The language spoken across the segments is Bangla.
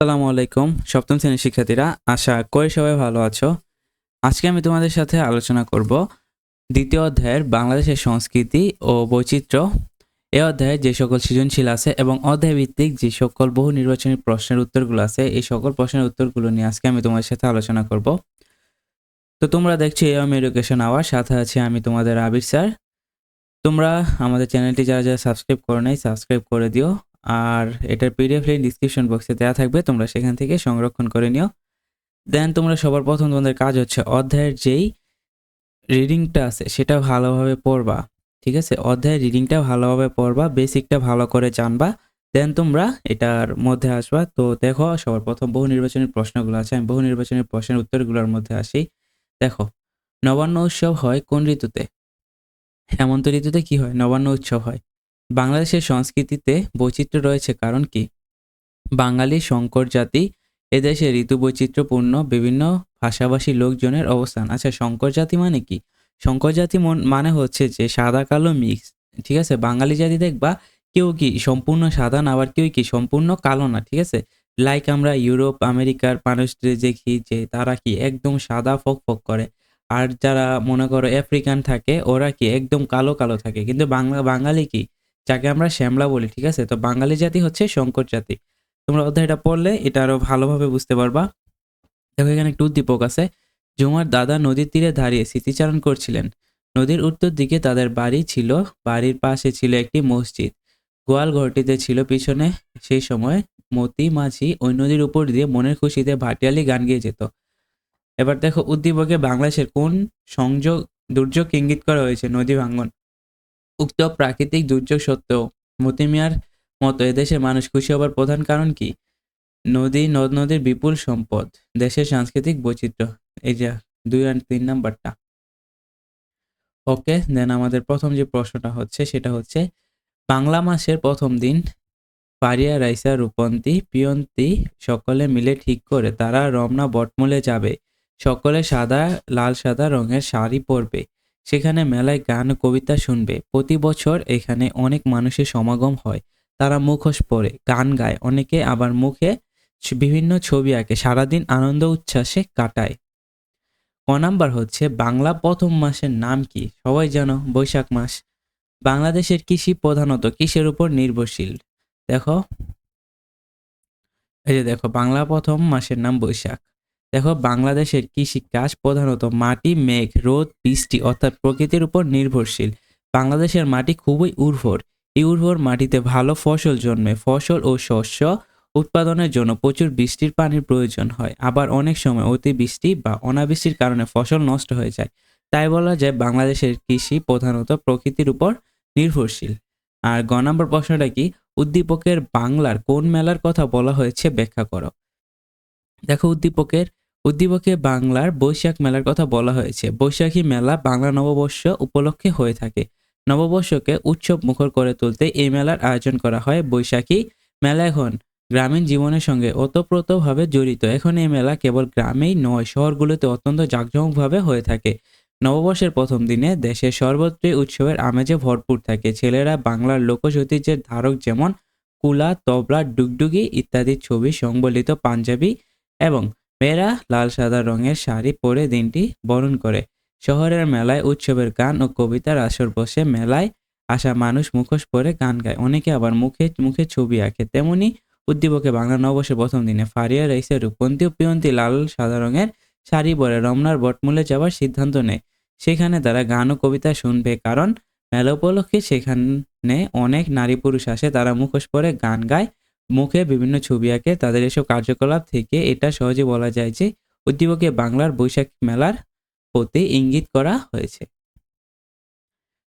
আসসালামু আলাইকুম, সপ্তম শ্রেণির শিক্ষার্থীরা, আশা করি সবাই ভালো আছো। আজকে আমি তোমাদের সাথে আলোচনা করব দ্বিতীয় অধ্যায়ের বাংলাদেশের সংস্কৃতি ও বৈচিত্র্য। এই অধ্যায়ে যে সকল সৃজনশীল আছে এবং অধ্যায় ভিত্তিক যে সকল বহু নির্বাচনী প্রশ্নের উত্তরগুলো আছে, এই সকল প্রশ্নের উত্তরগুলো নিয়ে আজকে আমি তোমাদের সাথে আলোচনা করব। তো তোমরা দেখছ এ এম এডুকেশন আওয়ার, সাথে আছে আমি তোমাদের আবির স্যার। তোমরা আমাদের চ্যানেলটি যারা যারা সাবস্ক্রাইব করো নাই, সাবস্ক্রাইব করে দিও। আর এটার পিডিএফ লিঙ্ক ডিসক্রিপশন বক্সে দেওয়া থাকবে, তোমরা সেখান থেকে সংরক্ষণ করে নিও। দেন তোমরা সবার প্রথম তোমাদের কাজ হচ্ছে অধ্যায়ের যেই রিডিংটা আছে, সেটা ভালোভাবে পড়বা, ঠিক আছে? অধ্যায়ের রিডিংটা ভালোভাবে পড়বা বেসিকটা ভালো করে জানবা দেন তোমরা এটার মধ্যে আসবা। তো দেখো, সবার প্রথম বহু নির্বাচনের প্রশ্নগুলো আছে, আমি বহু নির্বাচনের প্রশ্নের উত্তরগুলোর মধ্যে আসি। দেখো, নবান্ন উৎসব হয় কোন ঋতুতে? হেমন্ত ঋতুতে কি হয়? নবান্ন উৎসব হয়। বাংলাদেশের সংস্কৃতিতে বৈচিত্র্য রয়েছে কারণ কি? বাঙালি শঙ্কর জাতি এদেশে ঋতু বৈচিত্র্যপূর্ণ বিভিন্ন ভাষাভাষী লোকজনের অবস্থান। আচ্ছা শঙ্কর জাতি মানে কি? শঙ্কর জাতি মন- হচ্ছে যে সাদা কালো মিক্স ঠিক আছে? বাঙালি জাতি দেখবা কেউ কি সম্পূর্ণ সাদা না, আবার কেউ কি সম্পূর্ণ কালো না, ঠিক আছে? লাইক আমরা ইউরোপ, আমেরিকার মানুষদের দেখি যে তারা কি একদম সাদা ফক ফক করে। আর যারা মনে করো আফ্রিকান থাকে, ওরা কি একদম কালো কালো থাকে। কিন্তু বাংলা, বাঙালি কি যাকে আমরা শ্যামলা বলি, ঠিক আছে? তো বাঙালি জাতি হচ্ছে শঙ্কর জাতি। তোমরা অধ্যায়টা পড়লে, এটা আরও ভালোভাবে বুঝতে পারবা। দেখো, এখানে একটু উদ্দীপক আছে। জুমার দাদা নদীর তীরে দাঁড়িয়ে স্মৃতিচারণ করছিলেন। নদীর উত্তর দিকে তাদের বাড়ি ছিল। বাড়ির পাশে ছিল একটি মসজিদ। গোয়াল ঘরটিতে ছিল পিছনে সেই সময় মতি মাঝি ওই নদীর উপর দিয়ে মনের খুশিতে ভাটিয়ালি গান গেয়ে যেত। এবার দেখো, উদ্দীপকে বাংলাদেশের কোন সংযোগ দুর্যোগ ইঙ্গিত করা হয়েছে? নদী ভাঙ্গন। উক্ত প্রাকৃতিক দুর্যোগ সত্ত্বেও মতিমিয়ার মতো এদেশের মানুষ খুশি হবার প্রধান কারণ কি? নদী, নদ নদীর বিপুল সম্পদ, দেশের সাংস্কৃতিক বৈচিত্র্য। এই যে দুই আর তিন নাম্বারটা। ওকে, দেন আমাদের প্রথম যে প্রশ্নটা হচ্ছে, সেটা হচ্ছে, বাংলা মাসের প্রথম দিন পারিয়া রাইসা, রূপন্তি, পিয়ন্তি সকলে মিলে ঠিক করে তারা রমনা বটমূলে যাবে। সকলে সাদা, লাল, সাদা রঙের শাড়ি পরবে। সেখানে মেলায় গান, কবিতা শুনবে। প্রতি বছর এখানে অনেক মানুষের সমাগম হয়। তারা মুখোশ পরে, গান গায়। অনেকে আবার মুখে বিভিন্ন ছবি আঁকে। সারাদিন আনন্দ, উচ্ছ্বাসে কাটায়। ক নাম্বার হচ্ছে, বাংলা প্রথম মাসের নাম কি? সবাই জানো, বৈশাখ মাস। বাংলাদেশের কৃষি প্রধানত কিসের উপর নির্ভরশীল। দেখো। এই যে দেখো, বাংলা প্রথম মাসের নাম বৈশাখ। দেখো, বাংলাদেশের কৃষি কাজ প্রধানত মাটি, মেঘ, রোদ, বৃষ্টি অর্থাৎ প্রকৃতির উপর নির্ভরশীল। বাংলাদেশের মাটি খুবই উর্বর। এই উর্বর মাটিতে ভালো ফসল জন্মে। ফসল ও শস্য উৎপাদনের জন্য প্রচুর বৃষ্টির পানির প্রয়োজন হয়। আবার অনেক সময় অতিবৃষ্টি বা অনাবৃষ্টির কারণে ফসল নষ্ট হয়ে যায়। তাই বলা যায় বাংলাদেশের কৃষি প্রধানত প্রকৃতির উপর নির্ভরশীল। আর গ নম্বর প্রশ্নটা কি? উদ্দীপকের বাংলার কোন মেলার কথা বলা হয়েছে ব্যাখ্যা করো। দেখো, উদ্দীপকের উদ্দীপকে বাংলার বৈশাখ মেলার কথা বলা হয়েছে। বৈশাখী মেলা বাংলা নববর্ষ উপলক্ষে হয়ে থাকে। নববর্ষকে উৎসব মুখর করে তুলতে এই মেলার আয়োজন করা হয় বৈশাখী মেলা এখন গ্রামীণ জীবনের সঙ্গে ওতপ্রোতভাবে জড়িত। এখন এই মেলা কেবল গ্রামেই নয়, শহরগুলোতে অত্যন্ত জাঁকজমকভাবে হয়ে থাকে। নববর্ষের প্রথম দিনে দেশের সর্বত্রই উৎসবের আমেজে ভরপুর থাকে। ছেলেরা বাংলার লোকজ ঐতিহ্যের ধারক যেমন কুলা, তবলা, ডুগডুগি ইত্যাদি ছবি সংবলিত পাঞ্জাবি এবং মেয়েরা লাল, সাদা রঙের শাড়ি পরে দিনটি বরণ করে। শহরের মেলায় উৎসবের গান ও কবিতার আসর বসে মেলায় আসা মানুষ মুখোশ পরে গান গায়। অনেকে আবার মুখে মুখে ছবি আঁকে। তেমনি উদ্দীপকে বাংলা নববর্ষের প্রথম দিনে ফারিয়া রাইসে রূপন্তী ও পিয়ন্তী লাল, সাদা রঙের শাড়ি পরে রমনার বটমূলে যাওয়ার সিদ্ধান্ত নেয়। সেখানে তারা গান ও কবিতা শুনবে কারণ মেলা উপলক্ষে সেখানে অনেক নারী পুরুষ আসে। তারা মুখোশ পরে গান গায় মুখে বিভিন্ন ছবি আঁকে তাদের এসব কার্যকলাপ থেকে এটা সহজে বলা যায় যে উদ্দীপকে বাংলার বৈশাখ মেলার প্রতি ইঙ্গিত করা হয়েছে।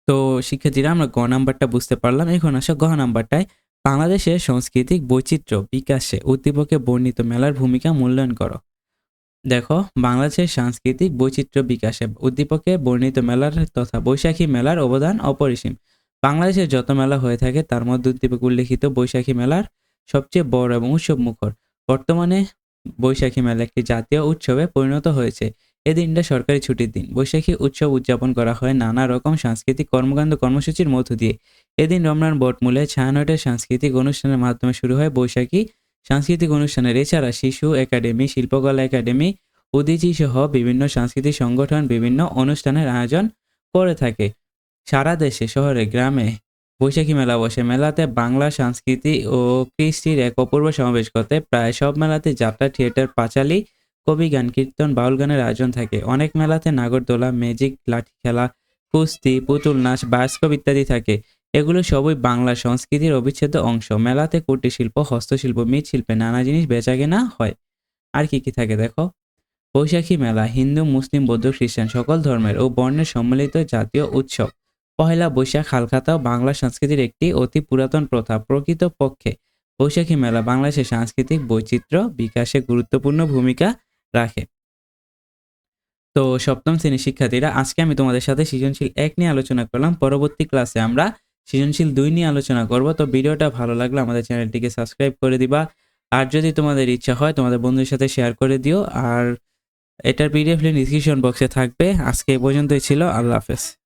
তো শিক্ষার্থীরা, আমরা গ নাম্বারটা বুঝতে পারলাম। এখন আসো গ নাম্বারটায়। বাংলাদেশের সাংস্কৃতিক বৈচিত্র্য বিকাশে উদ্দীপকে বর্ণিত মেলার ভূমিকা মূল্যায়ন করো। দেখো, বাংলাদেশের সাংস্কৃতিক বৈচিত্র্য বিকাশে উদ্দীপকে বর্ণিত মেলার তথা বৈশাখী মেলার অবদান অপরিসীম। বাংলাদেশের যত মেলা হয়ে থাকে, তার মধ্যে উদ্দীপক উল্লেখিত বৈশাখী মেলার সবচেয়ে বড় এবং উৎসব মুখর। বর্তমানে বৈশাখী মেলা একটি জাতীয় উৎসবে পরিণত হয়েছে। এই দিনটা সরকারি ছুটির দিন। বৈশাখী উৎসব উদযাপন করা হয় নানা রকম সাংস্কৃতিক কর্মকাণ্ড কর্মসূচির মধ্য দিয়ে। এদিন রমনার বটমূলে ছায়ানটের সাংস্কৃতিক অনুষ্ঠানের মাধ্যমে শুরু হয় বৈশাখী সাংস্কৃতিক অনুষ্ঠানের। এছাড়া শিশু একাডেমি, শিল্পকলা একাডেমি, উদীচী সহ বিভিন্ন সাংস্কৃতিক সংগঠন বিভিন্ন অনুষ্ঠানের আয়োজন করে থাকে। সারা দেশে, শহরে, গ্রামে বৈশাখী মেলা বসে। মেলাতে বাংলা সংস্কৃতি ও কৃষ্টির এক অপূর্ব সমাবেশ করতে প্রায় সব মেলাতে যাত্রা, থিয়েটার, পাঁচালী, কবি, গান, কীর্তন, বাউল গানের আয়োজন থাকে। অনেক মেলাতে নাগরদোলা, ম্যাজিক, লাঠি খেলা, কুস্তি, পুতুল নাচ বায়োস্কোপ ইত্যাদি থাকে। এগুলো সবই বাংলা সংস্কৃতির অবিচ্ছেদ্য অংশ। মেলাতে কুটির শিল্প, হস্তশিল্প মৃৎশিল্পে নানা জিনিস বেচাকেনা হয়। আর কি কি থাকে দেখো? বৈশাখী মেলা, হিন্দু, মুসলিম, বৌদ্ধ, খ্রিস্টান সকল ধর্মের ও বর্ণের সম্মিলিত জাতীয় উৎসব। পহেলা বৈশাখ হালখাতাও বাংলা সংস্কৃতির একটি অতি পুরাতন প্রথা, প্রকৃত পক্ষে। বৈশাখী মেলা বাংলাদেশের সাংস্কৃতিক বৈচিত্র্য বিকাশে গুরুত্বপূর্ণ ভূমিকা রাখে। তো সপ্তম শ্রেণির শিক্ষার্থীরা, আজকে আমি তোমাদের সাথে সৃজনশীল এক নিয়ে আলোচনা করলাম। পরবর্তী ক্লাসে আমরা সৃজনশীল দুই নিয়ে আলোচনা করব। তো ভিডিওটা ভালো লাগলে আমাদের চ্যানেলটিকে সাবস্ক্রাইব করে দিবা। আর যদি তোমাদের ইচ্ছা হয়, তোমাদের বন্ধুদের সাথে শেয়ার করে দিও। আর এটার পিডিএফ লিঙ্ক ডিসক্রিপশন বক্সে থাকবে। আজকে এই পর্যন্তই ছিল। আল্লাহ হাফেজ।